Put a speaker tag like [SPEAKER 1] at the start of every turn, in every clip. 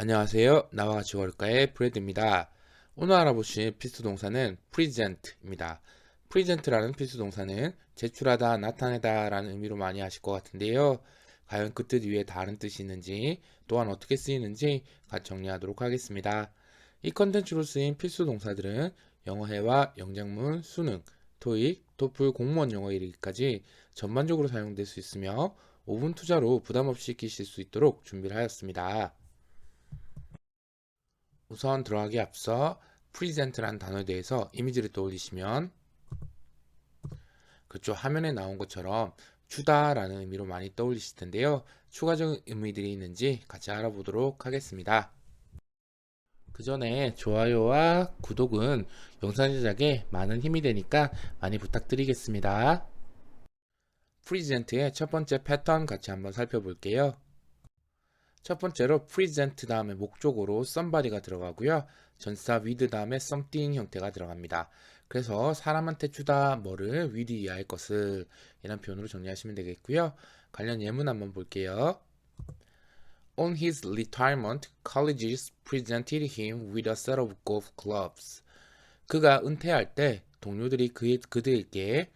[SPEAKER 1] 안녕하세요. 나와 같이 걸을까의 브레드입니다. 오늘 알아보실 필수 동사는 present입니다. present라는 필수 동사는 제출하다, 나타내다 라는 의미로 많이 하실 것 같은데요. 과연 그 뜻 위에 다른 뜻이 있는지, 또한 어떻게 쓰이는지 같이 정리하도록 하겠습니다. 이 컨텐츠로 쓰인 필수 동사들은 영어회화, 영작문, 수능, 토익, 토플 공무원 영어 이르기까지 전반적으로 사용될 수 있으며 5분 투자로 부담 없이 익히실 수 있도록 준비를 하였습니다. 우선 들어가기 앞서 present라는 단어에 대해서 이미지를 떠올리시면 그쪽 화면에 나온 것처럼 주다라는 의미로 많이 떠올리실 텐데요. 추가적인 의미들이 있는지 같이 알아보도록 하겠습니다. 그 전에 좋아요와 구독은 영상 제작에 많은 힘이 되니까 많이 부탁드리겠습니다. present의 첫 번째 패턴 같이 한번 살펴볼게요. 첫 번째로 present 다음에 목적어로 somebody가 들어가고요. 전사 with 다음에 something 형태가 들어갑니다. 그래서 사람한테 주다 뭐를 with 이하의 것을 이런 표현으로 정리하시면 되겠고요. 관련 예문 한번 볼게요. On his retirement, colleges presented him with a set of golf clubs. 그가 은퇴할 때 동료들이 그의, 그들에게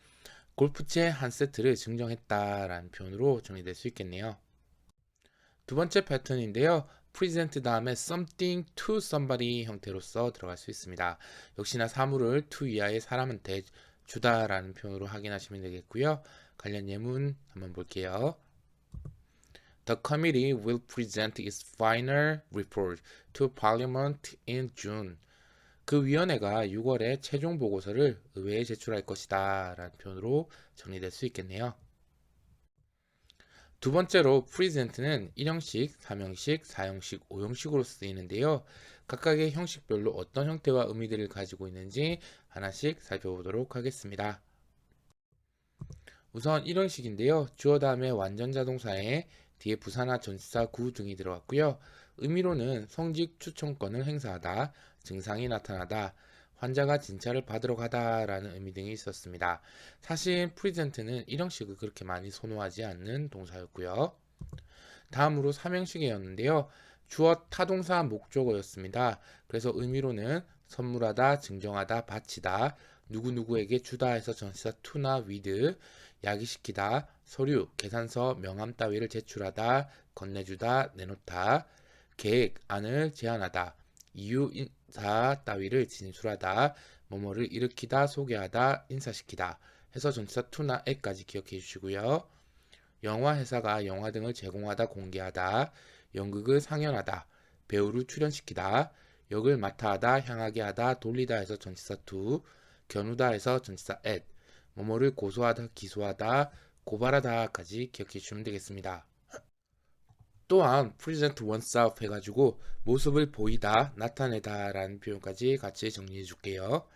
[SPEAKER 1] 골프채 한 세트를 증정했다라는 표현으로 정리될 수 있겠네요. 두 번째 패턴인데요. present 다음에 something to somebody 형태로서 들어갈 수 있습니다. 역시나 사물을 to 이하의 사람한테 주다라는 표현으로 확인하시면 되겠고요. 관련 예문 한번 볼게요. The committee will present its final report to Parliament in June. 그 위원회가 6월에 최종 보고서를 의회에 제출할 것이다 라는 표현으로 정리될 수 있겠네요. 두 번째로 present는 1형식, 3형식, 4형식, 5형식으로 쓰이는데요. 각각의 형식별로 어떤 형태와 의미들을 가지고 있는지 하나씩 살펴보도록 하겠습니다. 우선 1형식인데요. 주어 다음에 완전 자 동사에 뒤에 부사나 전치사 구 등이 들어갔고요. 의미로는 성직 추천권을 행사하다, 증상이 나타나다, 환자가 진찰을 받으러 가다라는 의미 등이 있었습니다. 사실 present는 1형식을 그렇게 많이 선호하지 않는 동사였고요. 다음으로 3형식이었는데요. 주어 타동사 목적어였습니다. 그래서 의미로는 선물하다, 증정하다, 바치다, 누구누구에게 주다 해서 전치사 to나 with, 야기시키다, 서류, 계산서, 명함 따위를 제출하다, 건네주다, 내놓다, 계획, 안을 제안하다, 이유, 인사 따위를 진술하다, 뭐뭐를 일으키다, 소개하다, 인사시키다 해서 전치사 to나 at까지 기억해 주시고요. 영화 회사가 영화 등을 제공하다, 공개하다, 연극을 상연하다, 배우를 출연시키다, 역을 맡아 하다, 향하게 하다, 돌리다 해서 전치사 to, 겨누다 해서 전치사 at, 뭐뭐를 고소하다, 기소하다, 고발하다까지 기억해 주시면 되겠습니다. 또한 present oneself 해가지고 모습을 보이다, 나타내다 라는 표현까지 같이 정리해 줄게요.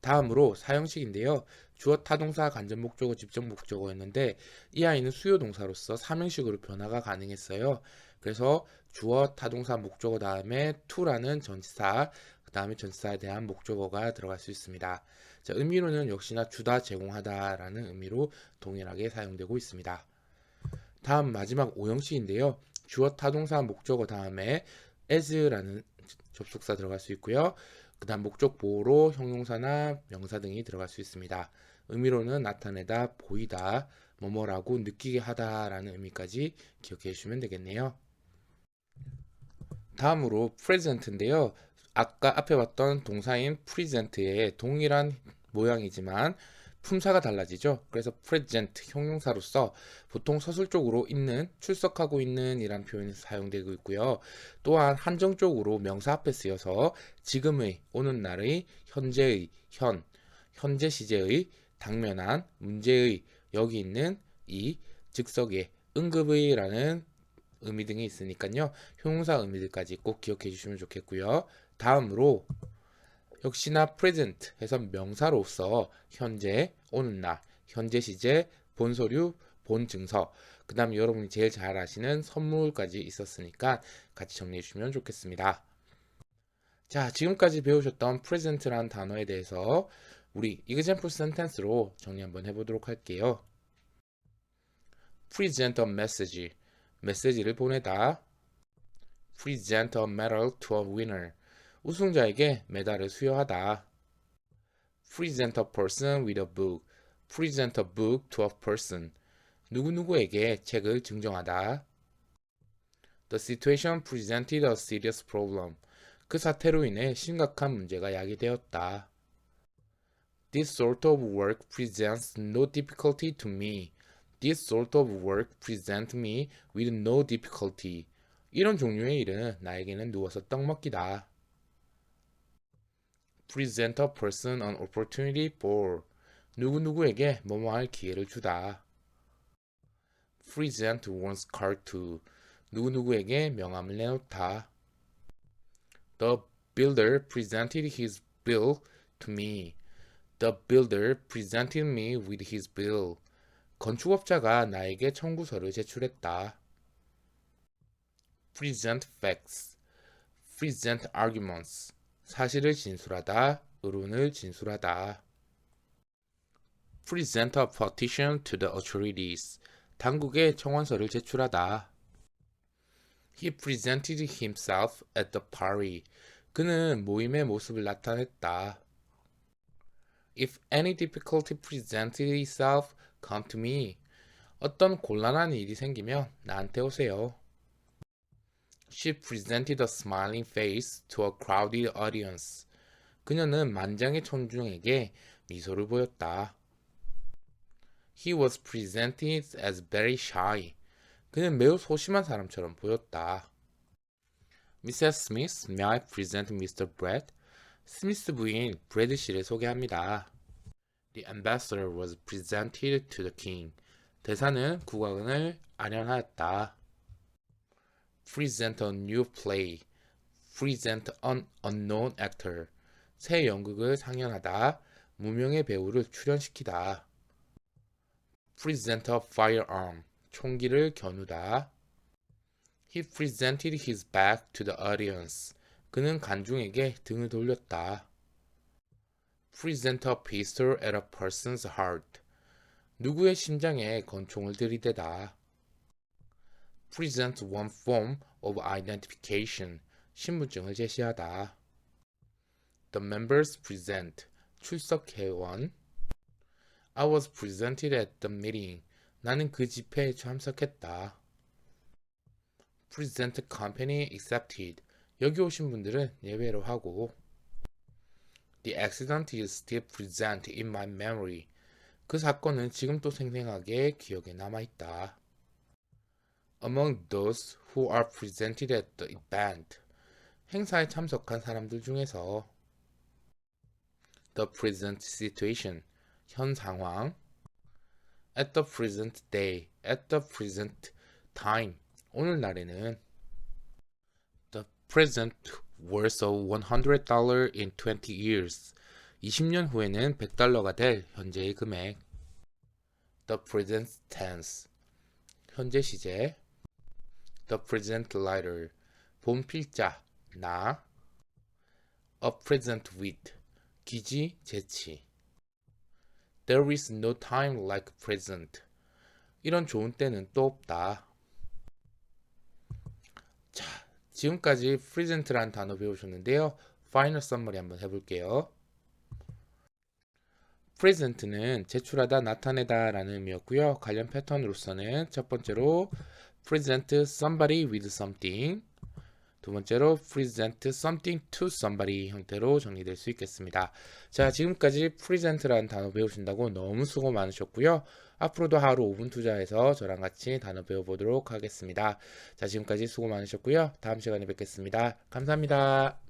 [SPEAKER 1] 다음으로 사형식인데요. 주어 타동사 간접 목적어 직접 목적어였는데 이 아이는 수요 동사로서 삼형식으로 변화가 가능했어요. 그래서 주어 타동사 목적어 다음에 to라는 전치사 그 다음에 전치사에 대한 목적어가 들어갈 수 있습니다. 자, 의미로는 역시나 주다 제공하다 라는 의미로 동일하게 사용되고 있습니다. 다음 마지막 오형식인데요. 주어 타동사 목적어 다음에 as라는 접속사 들어갈 수 있고요. 그 다음 목적 보호로 형용사나 명사 등이 들어갈 수 있습니다. 의미로는 나타내다, 보이다, 뭐뭐라고 느끼게 하다라는 의미까지 기억해 주시면 되겠네요. 다음으로 present인데요. 아까 앞에 봤던 동사인 present의 동일한 모양이지만 품사가 달라지죠. 그래서 present 형용사로서 보통 서술적으로 있는, 출석하고 있는 이란 표현이 사용되고 있고요. 또한 한정적으로 명사 앞에 쓰여서 지금의, 오는 날의, 현재의, 현, 현재 시제의, 당면한, 문제의, 여기 있는 이, 즉석의, 응급의라는 의미 등이 있으니까요. 형용사 의미들까지 꼭 기억해 주시면 좋겠고요. 다음으로 역시나 present 해서 명사로서 현재, 오는 날, 현재 시제, 본 서류, 본 증서, 그 다음 여러분이 제일 잘 아시는 선물까지 있었으니까 같이 정리해 주시면 좋겠습니다. 자, 지금까지 배우셨던 present라는 단어에 대해서 우리 example sentence로 정리 한번 해보도록 할게요. present a message, 메시지를 보내다. present a medal to a winner. 우승자에게 메달을 수여하다. present a person with a book. present a book to a person. 누구누구에게 책을 증정하다. The situation presented a serious problem. 그 사태로 인해 심각한 문제가 야기되었다. This sort of work presents no difficulty to me. This sort of work presents me with no difficulty. 이런 종류의 일은 나에게는 누워서 떡 먹기다. Present a person an opportunity for. 누구누구에게 뭐뭐 할 기회를 주다. Present one's card to. 누구누구에게 명함을 내놓다. The builder presented his bill to me. The builder presented me with his bill. 건축업자가 나에게 청구서를 제출했다. present facts, present arguments. 사실을 진술하다, 의론을 진술하다. present a petition to the authorities. 당국에 청원서를 제출하다. He presented himself at the party. 그는 모임의 모습을 나타냈다. If any difficulty presented itself, come to me. 어떤 곤란한 일이 생기면 나한테 오세요. She presented a smiling face to a crowded audience. 그녀는 만장의 청중에게 미소를 보였다. He was presented as very shy. 그는 매우 소심한 사람처럼 보였다. Mrs. Smith, may I present Mr. Brett? 스미스 부인 브래드 씨를 소개합니다. The ambassador was presented to the king. 대사는 국왕을 아련하였다. Present a new play. Present an unknown actor. 새 연극을 상연하다. 무명의 배우를 출연시키다. Present a firearm. 총기를 겨누다. He presented his back to the audience. 그는 관중에게 등을 돌렸다. Present a pistol at a person's heart. 누구의 심장에 권총을 들이대다. Present one form of identification. 신분증을 제시하다. The members present. 출석회원. I was presented at the meeting. 나는 그 집회에 참석했다. Present company accepted. 여기 오신 분들은 예외로 하고 The accident is still present in my memory. 그 사건은 지금도 생생하게 기억에 남아있다. Among those who are presented at the event. 행사에 참석한 사람들 중에서 The present situation. 현 상황. At the present day. At the present time. 오늘날에는 The present worth of $100 in 20 years. 20년 후에는 100달러가 될 현재의 금액. The present tense. 현재 시제. The present writer. 본 필자. 나. A present wit. 기지, 재치. There is no time like present. 이런 좋은 때는 또 없다. 자, 지금까지 present라는 단어 배우셨는데요. 파이널 썸머리 한번 해볼게요. present는 제출하다, 나타내다 라는 의미였고요. 관련 패턴으로서는 첫 번째로 present somebody with something 두 번째로 present something to somebody 형태로 정리될 수 있겠습니다. 자, 지금까지 present라는 단어 배우신다고 너무 수고 많으셨고요. 앞으로도 하루 5분 투자해서 저랑 같이 단어 배워보도록 하겠습니다. 자, 지금까지 수고 많으셨고요. 다음 시간에 뵙겠습니다. 감사합니다.